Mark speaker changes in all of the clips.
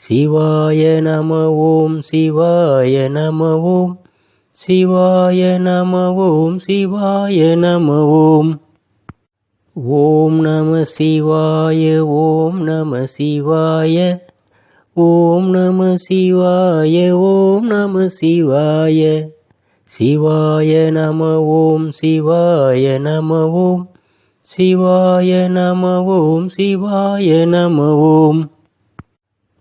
Speaker 1: சிவாய நம ஓம் சிவாய நம ஓம் சிவாய நம ஓம் சிவாய நம ஓம் ஓம் நம சிவாய ஓம் நம சிவாய ஓம் நம சிவாய ஓம் நம சிவாய. சிவாய நம ஓம் சிவாய நம ஓம் சிவாய நம ஓம் சிவாய நம ஓம்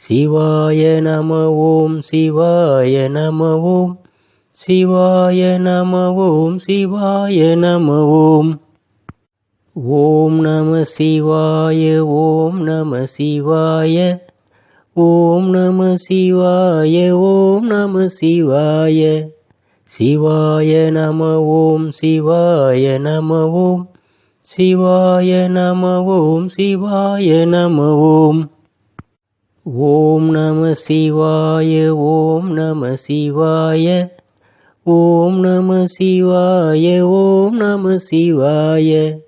Speaker 1: சிவாய நம ஓம் சிவாய நம ஓம் சிவாய நம ஓம் சிவாய நம ஓம் ஓம் நம சிவாய ஓம் நம சிவாய ஓம் நம சிவாய ஓம் நம சிவாய. சிவாய நம ஓம் சிவாய நம ஓம் சிவாய நம ஓம் சிவாய நம ஓம் ஓம் நம சிவாய ஓம் நம சிவாய ஓம் நம சிவாய ஓம் நம சிவாய.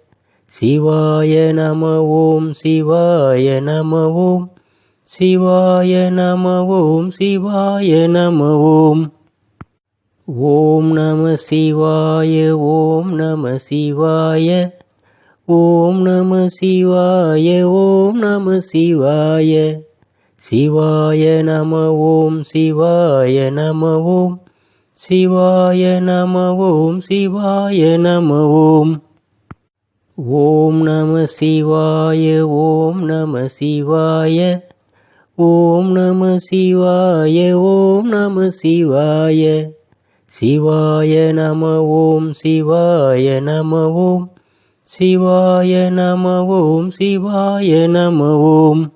Speaker 1: சிவாய நம ஓம் சிவாய நம ஓம் சிவாய நம ஓம் சிவாய நம ஓம். ஓம் நம சிவாய ஓம் நம சிவாய ஓம் நம சிவாய ஓம் நம சிவாய. சிவாய நம ஓம் சிவாய நம ஓம் சிவாய நம ஓம் சிவாய நம ஓம் ஓம் நம சிவாய ஓம் நம சிவாய ஓம் நம சிவாய ஓம் நம சிவாய. சிவாய நம ஓம் சிவாய நம ஓம் சிவாய நம ஓம் சிவாய நம ஓம்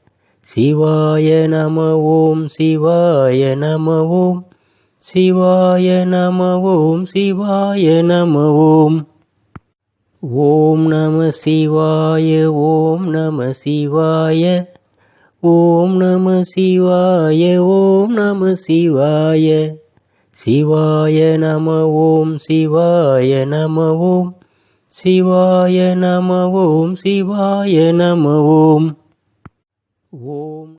Speaker 1: சிவாய நம ஓம் சிவாய நம ஓம் சிவாய நம ஓம் சிவாய நம ஓம் ஓம் நம சிவாய ஓம் நம சிவாய ஓம் நம சிவாய ஓம் நம சிவாய. சிவாய நம ஓம் சிவாய நம ஓம் சிவாய நம ஓம் சிவாய நம ஓம் ஓம்